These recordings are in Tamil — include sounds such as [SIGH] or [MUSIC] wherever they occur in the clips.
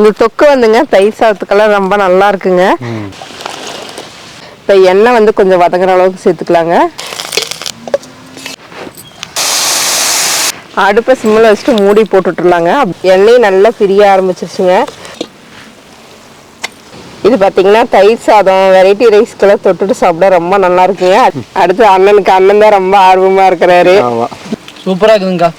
இந்த தொக்கு வந்துங்க தயிர் சாதத்துக்கெல்லாம் ரொம்ப நல்லா இருக்குங்க. இப்போ எண்ணெய் வந்து கொஞ்சம் வதங்குற அளவுக்கு சேர்த்துக்கலாங்க. அடுப்பை சிம்மில் வச்சுட்டு மூடி போட்டுட்ருலாங்க எண்ணெய் நல்லா பிரிய ஆரம்பிச்சிருச்சுங்க. இது பார்த்தீங்கன்னா தயிர் சாதம் வெரைட்டி ரைஸ்க்கெல்லாம் தொட்டுட்டு சாப்பிட ரொம்ப நல்லா இருக்குங்க. அடுத்து அண்ணனுக்கு அண்ணன் தான் ரொம்ப ஆர்வமாக இருக்கிறாரு. ஆமா. சூப்பரா இருக்குதுங்கக்கா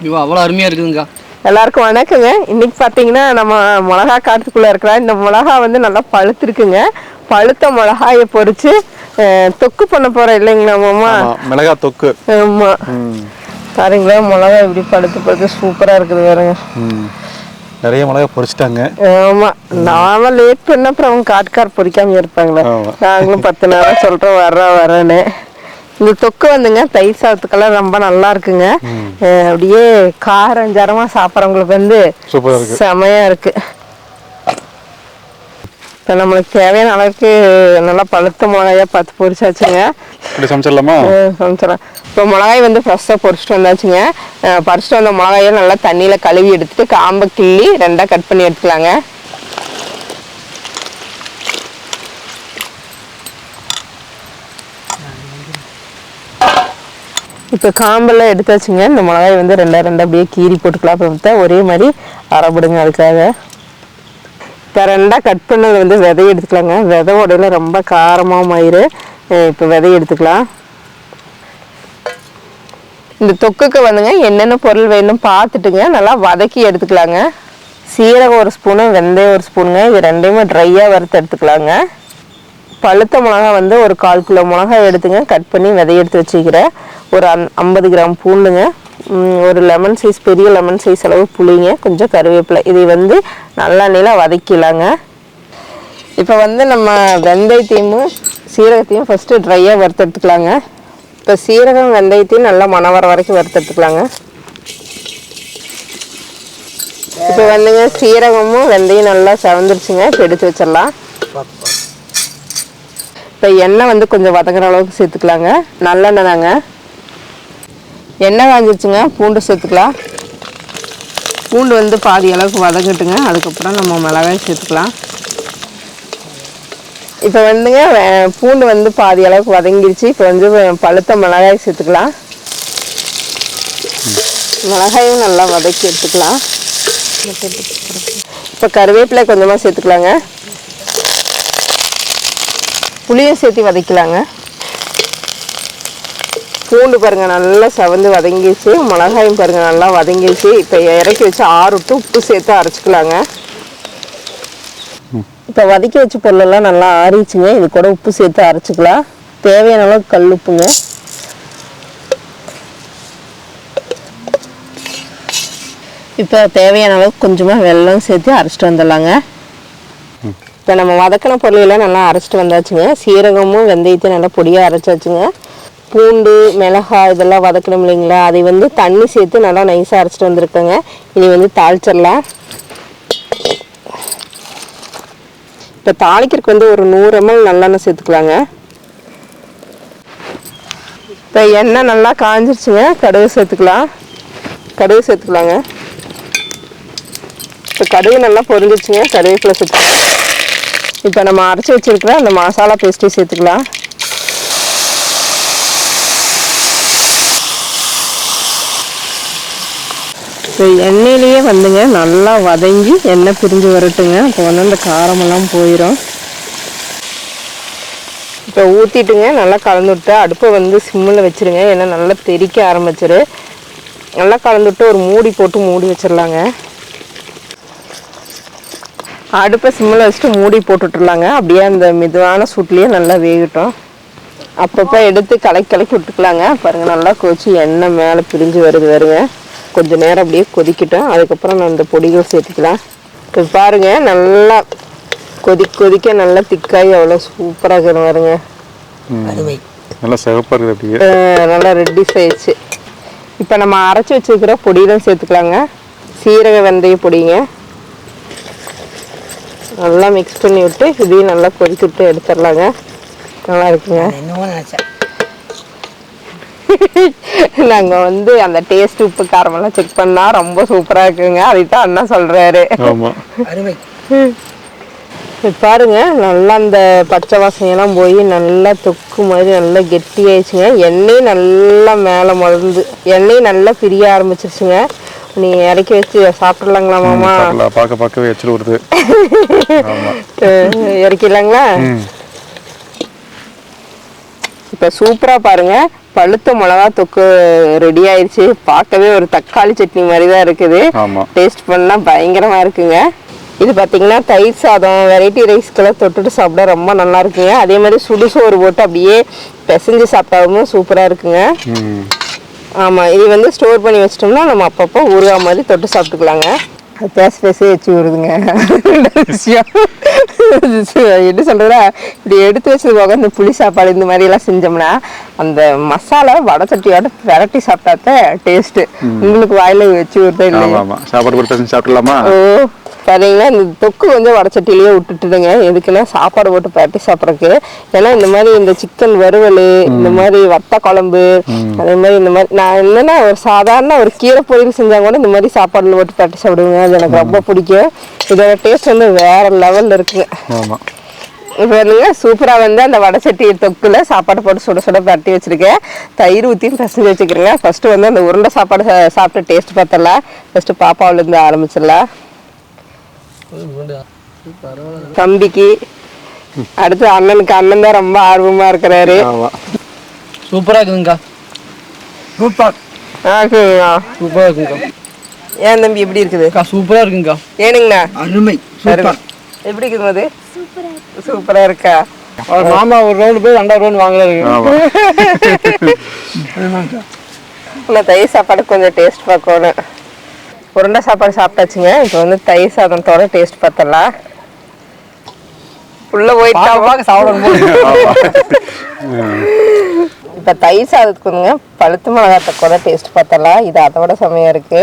ஐயோ அவ்வளோ அருமையா இருக்குதுங்கக்கா எல்லாருக்கும் வணக்கங்க. இன்னைக்கு பார்த்தீங்கன்னா நம்ம மிளகா காட்டுக்குள்ள இருக்கிற இந்த மிளகா வந்து நல்லா பழுத்திருக்குங்க. பழுத்த மிளகாயை பொரிச்சு அஹ், தொக்கு பண்ண போறோம் இல்லைங்களா மாமா? மிளகா தொக்கு. ஆமா. ம். பாருங்களேன் மிளகா இப்படி பழுத்து பழுத்து சூப்பரா இருக்குது பாருங்க. ம். நிறைய மிளகா பொரிச்சிட்டாங்க ஆமா. நாம லேட் பண்ண அப்புறம் அவங்க காட்டுக்கார் பொறிக்காம இருப்பாங்களே. நாங்களும் பத்து நேரம் சொல்றோம் வர்றோம் வரேன்னு இந்த தொக்கு வந்துங்க தயிர் சாதத்துக்கெல்லாம் ரொம்ப நல்லா இருக்குங்க. அப்படியே காரம் ஜரமா சாப்பிட்றவங்களுக்கு வந்து செமையா இருக்கு. இப்போ நம்மளுக்கு தேவையான அளவுக்கு நல்லா பழுத்த மிளகாயா பார்த்து பொரிச்சாச்சுங்க. இப்படி சமைச்சிடலாமா? சமைச்சிடலாம். இப்போ மிளகாய் வந்து ஃப்ரெஷ்ஷாக பொரிச்சிட்டு வந்தாச்சுங்க. பறிச்சிட்டு வந்த மிளகாயை நல்லா தண்ணியில் கழுவி எடுத்துட்டு காம்பை கிள்ளி ரெண்டாக கட் பண்ணி எடுத்துக்கலாங்க. இப்போ காம்பெல்லாம் எடுத்தாச்சுங்க. இந்த மிளகாய் வந்து ரெண்டா ரெண்டு அப்படியே கீறி போட்டுக்கலாம் அப்புறம் பார்த்தா ஒரே மாதிரி அரைப்படுங்க அதுக்காக. இப்போ ரெண்டாக கட் பண்ணது வந்து விதை எடுத்துக்கலாங்க. விதை உடையில ரொம்ப காரமாக மயிறு. இப்போ விதை எடுத்துக்கலாம். இந்த தொக்குக்கு வந்துங்க என்னென்ன பொருள் வேணும் பார்த்துட்டுங்க. நல்லா வதக்கி எடுத்துக்கலாங்க. சீரகம் ஒரு ஸ்பூனு வெந்தயம் ஒரு ஸ்பூனுங்க இது ரெண்டையுமே ட்ரையாக வறுத்து எடுத்துக்கலாங்க. பழுத்த மிளகா வந்து ஒரு கால் கிலோ மிளகாய் எடுத்துங்க. கட் பண்ணி விதைய எடுத்து வச்சுக்கிறேன். ஒரு அந் ஐம்பது கிராம் பூண்டுங்க. ஒரு லெமன் சைஸ் பெரிய லெமன் சைஸ் அளவு புளிங்க. கொஞ்சம் கருவேப்பிலை. இதை வந்து நல்லா நிலா வதக்கிலாங்க. இப்போ வந்து நம்ம வெந்தயத்தையும் சீரகத்தையும் ஃபஸ்ட்டு ட்ரையாக வறுத்து எடுத்துக்கலாங்க இப்போ சீரகம் வெந்தயத்தையும் நல்லா மணம் வர வரைக்கும் வறுத்து எடுத்துக்கலாங்க இப்போ வந்துங்க சீரகமும் வெந்தயம் நல்லா செவந்துருச்சுங்க. இப்போ எடுத்து வச்சிடலாம். இப்போ எண்ணெய் வந்து கொஞ்சம் வதங்குற அளவுக்கு சேர்த்துக்கலாங்க. நல்லெண்ணெய் தாங்க. எண்ணெய் காஞ்சிருச்சுங்க. பூண்டு சேர்த்துக்கலாம். பூண்டு வந்து பாதி அளவுக்கு வதங்கட்டுங்க அதுக்கப்புறம் நம்ம மிளகாய் சேர்த்துக்கலாம். இப்போ வந்துங்க பூண்டு வந்து பாதி அளவுக்கு வதங்கிருச்சு. இப்போ வந்து பழுத்த மிளகாய் சேர்த்துக்கலாம். மிளகாயும் நல்லா வதக்கி எடுத்துக்கலாம். இப்போ கருவேப்பிலை கொஞ்சமாக சேர்த்துக்கலாங்க. புளியும் சேர்த்து வதக்கலாங்க. பூண்டு பாருங்க நல்லா செவந்து வதங்கிடுச்சு. மிளகாயும் பாருங்க நல்லா வதங்கிடுச்சு. இப்போ இறக்கி வச்சு ஆறு விட்டு உப்பு சேர்த்து அரைச்சிக்கலாங்க. இப்போ வதக்கி வச்ச பொருளெல்லாம் நல்லா ஆறிச்சுங்க இது கூட உப்பு சேர்த்து அரைச்சிக்கலாம். தேவையான அளவுக்கு கல் உப்புங்க. இப்போ தேவையான அளவுக்கு கொஞ்சமாக வெல்லம் சேர்த்து அரைச்சிட்டு வந்துடலாங்க. இப்போ நம்ம வதக்கின பொருளெல்லாம் நல்லா அரைச்சிட்டு வந்தாச்சுங்க. சீரகமும் வெந்தயத்தையும் நல்லா பொடியாக அரைச்சாச்சுங்க. பூண்டு மிளகாய் இதெல்லாம் வதக்கணும் இல்லைங்களா? அதை வந்து தண்ணி சேர்த்து நல்லா நைஸாக அரைச்சிட்டு வந்திருக்கேங்க. இனி வந்து தாளிச்சிடலாம். இப்போ தாளிக்கிறதுக்கு வந்து ஒரு நூறு எம்எல் நல்லெண்ணெய் சேர்த்துக்கலாங்க. இப்போ எண்ணெய் நல்லா காஞ்சிருச்சுங்க. கடுகு சேர்த்துக்கலாம். கடுகு சேர்த்துக்கலாங்க. இப்போ கடுகு நல்லா பொரிஞ்சிருச்சுங்க. கருவேப்பிலை சேர்த்து இப்போ நம்ம அரைச்சி வச்சுருக்கிற அந்த மசாலா பேஸ்ட்டையும் சேர்த்துக்கலாம். இப்போ எண்ணெயிலேயே வந்துங்க நல்லா வதங்கி எண்ணெய் பிரிஞ்சு வரட்டுங்க. அப்போ வந்து அந்த காரமெல்லாம் போயிடும் இப்போ ஊற்றிட்டுங்க நல்லா கலந்து விட்டு அடுப்பை வந்து சிம்மில் வச்சிருங்க. ஏன்னா நல்லா தெறிக்க ஆரம்பிச்சிரு. நல்லா கலந்து விட்டு ஒரு மூடி போட்டு மூடி வச்சிடலாங்க அடுப்பை சிம்மில் வச்சுட்டு மூடி போட்டுட்ருலாங்க அப்படியே அந்த மெதுவான சூட்லேயே நல்லா வேகட்டும். அப்பப்போ எடுத்து கலக்கி கலக்கி விட்டுக்கலாங்க. பாருங்கள் நல்லா கொதிச்சு எண்ணெய் மேலே பிரிஞ்சு வருது வருங்க கொஞ்ச நேரம் அப்படியே கொதிக்கட்டும். அதுக்கப்புறம் நான் இந்த பொடிகள் சேர்த்துக்கலாம். இப்போ பாருங்க நல்லா கொதிக்க கொதிக்க நல்லா திக்காகி அவ்வளோ சூப்பராக இருக்கிற பாருங்க. நல்லா சிவப்பா இருக்குது அப்படியே. அஹ் நல்லா ரெட்டிஸ் ஆயிடுச்சு. இப்போ நம்ம அரைச்சி வச்சுருக்கிற பொடியெல்லாம் சேர்த்துக்கலாங்க. சீரக வெந்தய பொடிங்க. நல்லா மிக்ஸ் பண்ணி விட்டு இதையும் நல்லா கொதிச்சு விட்டு எடுத்துடலாங்க. நல்லா இருக்குங்க. [LAUGHS] நாங்கள் வந்து அந்த டேஸ்ட் உப்பு காரமெல்லாம் செக் பண்ணா ரொம்ப சூப்பராக இருக்குங்க. அதைத்தான் அண்ணா சொல்கிறாரு ஆமா. அருமை. இது பாருங்க நல்லா அந்த பச்சை வாசனையெல்லாம் போய் நல்லா தொக்கு மாதிரி நல்லா கெட்டி ஆயிடுச்சுங்க எண்ணெய் நல்லா மேலே மலர்ந்து எண்ணெய் நல்லா பிரிய ஆரம்பிச்சிருச்சுங்க. நீ இறக்கி வச்சு சாப்பிட்லாங்களா மாமா? பார்க்க பார்க்கவே எச்சில் வருது இறக்கிடலாங்களா? இப்போ சூப்பராக பாருங்க. பழுத்த மிளகா தொக்கு ரெடி ஆயிடுச்சு. பார்க்கவே ஒரு தக்காளி சட்னி மாதிரி தான் இருக்குது டேஸ்ட் பண்ணால் பயங்கரமாக இருக்குங்க. இது பார்த்தீங்கன்னா தயிர் சாதம் வெரைட்டி ரைஸ்க்கெல்லாம் தொட்டுட்டு சாப்பிட ரொம்ப நல்லா இருக்குங்க. அதே மாதிரி சுடுசோறு போட்டு அப்படியே பிசைஞ்சு சாப்பிட்டாவும் சூப்பராக இருக்குங்க. ஆமாம் இது வந்து ஸ்டோர் பண்ணி வச்சிட்டோம்னா நம்ம அப்பப்போ ஊறுகாய் மாதிரி தொட்டு சாப்பிட்டுக்கலாங்க. அது பேச பேச வச்சு வருதுங்க விஷயம் என்ன சொல்றதா இப்படி எடுத்து வச்சது போக இந்த புளி சாப்பாடு இந்த மாதிரி எல்லாம் செஞ்சோம்னா அந்த மசாலா வடை சட்டியோட விரட்டி சாப்பிட்டாத்த டேஸ்ட் உங்களுக்கு வாயில வச்சு வருதா ஆமா சாப்பாடு சாப்பிடலாமா? ஓ. பாத்தீங்கன்னா இந்த தொக்கு வந்து வடச்சட்டிலேயே விட்டுட்டுதுங்க. எதுக்குன்னா சாப்பாடு போட்டு பரட்டி சாப்பிட்றதுக்கு. ஏன்னா இந்த மாதிரி இந்த சிக்கன் வறுவல் இந்த மாதிரி வத்த குழம்பு அதே மாதிரி இந்த மாதிரி நான் என்னன்னா ஒரு சாதாரண ஒரு கீரை பொரியல் செஞ்சா கூட இந்த மாதிரி சாப்பாடுல போட்டு பரட்டி சாப்பிடுவேங்க. அது எனக்கு ரொம்ப பிடிக்கும். இதோட டேஸ்ட் வந்து வேற லெவல்ல இருக்குங்க. ஆமா. இப்போ வந்துங்க சூப்பராக வந்து அந்த வடை சட்டி தொக்குல சாப்பாடு போட்டு சுட சுட பரட்டி வச்சிருக்கேன். தயிர் ஊற்றியும் பிசைஞ்சு வச்சுக்கிறேங்க. ஃபர்ஸ்ட் வந்து அந்த உருண்டை சாப்பாடு சாப்பிட்டு டேஸ்ட் பார்த்தலாம் ஃபர்ஸ்ட் பாப்பாவிலேருந்து ஆரம்பிச்சிடலாம். தம்பிக்கு அடுத்து அண்ணனுக்கு அண்ணன் தான் ரொம்ப ஆர்வமா இருக்கிறாரு. ஆமா. சூப்பரா இருக்குதுங்கக்கா சூப்பர் ஆக்குங்கண்ணா சூப்பரா இருக்குங்கக்கா ஏன் தம்பி எப்படி இருக்குது? அக்கா சூப்பரா இருக்குங்கக்கா ஏனுங்கண்ணா? அருமை. சூப்பர் எப்படி இருக்குது அது? சூப்பரா இருக்கா. மாமா ஒரு ரவுண்டு போய் ரெண்டாயிரம் ரவுண்டு வாங்குறாரு நான் தயிர் சாப்பாடு கொஞ்சம் டேஸ்ட் பார்க்கணும். உருண்டை சாப்பாடு சாப்பிட்டாச்சுங்க. இப்போ வந்து தயிர் சாதத்தோட டேஸ்ட் பார்த்தலாம் உள்ள போயிட்டா பார்க்க சாப்பிடணும் இப்போ தயிர் சாதத்துக்கு வந்துங்க பழுத்து மிளகாத்தக்கோட டேஸ்ட் பார்த்தலாம் இது அதோட செமையா இருக்கு.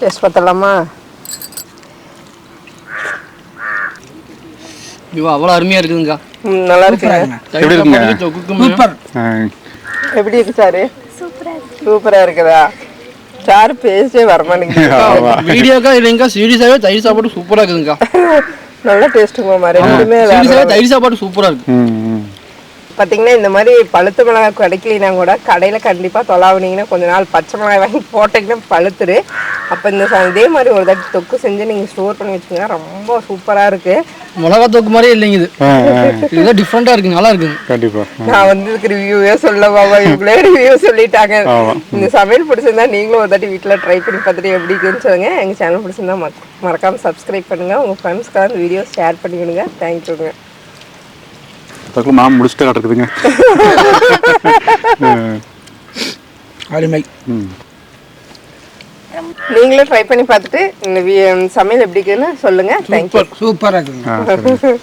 டேஸ்ட் பார்த்தலாமா ஐயோ அவ்வளோ அருமையா இருக்குதுங்கக்கா ம், நல்லா இருக்குங்க. எப்படி இருக்குங்க? சூப்பர். எப்படி இருக்கு. சாரு சூப்பரா இருக்குதா? சாரு பேசவே வரமாட்டேங்குது. வீடியோக்கா இல்லைங்கக்கா சீரியஸாவே தயிர் சாப்பாடு சூப்பரா இருக்குதுங்கக்கா நல்ல டேஸ்ட்டுங்க மாதிரி ரெண்டுமே வேற சீரியஸாவே. தயிர் சாப்பாடு சூப்பரா இருக்கு. பாத்தீங்கன்னா இந்த மாதிரி பழுத்த மிளகாய் கிடைக்கலைன்னா கூட கடையில கண்டிப்பா தொலாவுனீங்கன்னா கொஞ்ச நாள் பச்சை மிளகாய் வாங்கி போட்டீங்கன்னா பழுத்துரு. அப்ப இந்த ச- இதே மாதிரி ஒரு தடவை தொக்கு செஞ்சு நீங்க ஸ்டோர் பண்ணி வச்சுக்கோங்க ரொம்ப சூப்பரா இருக்கு. மிளகா தோக்கு மாதிரியே இல்லைங்க இது. இதுதான் டிஃப்ரெண்டா இருக்கு நல்லா இருக்குங்க கண்டிப்பா. நான் வந்து இதுக்கு ரிவ்யூவே சொல்ல பாபா இவங்களே ரிவ்யூ சொல்லிட்டாங்க. இந்த சமையல் பிடிச்சிருந்தா நீங்களும் ஒரு தாட்டி வீட்டில் ட்ரை பண்ணி பார்த்துட்டு எப்படி இருக்குன்னு சொல்லுங்க. எங்கள் சேனல் பிடிச்சிருந்தா மறக்க- மறக்காம சப்ஸ்கிரைப் பண்ணுங்க. உங்கள் ஃப்ரெண்ட்ஸ்க்காக இந்த வீடியோ ஷேர் பண்ணிவிடுங்க. தேங்க்யூங்க அதுக்குள்ள மாமா முடிச்சுட்டு காட்டுறதுங்க [LAUGHS] அருமை. ம். நீங்களும் ட்ரை பண்ணி பார்த்துட்டு இந்த சமையல் எப்படி இருக்குன்னு சொல்லுங்க. சூப்பர் சூப்பரா இருக்குங்க.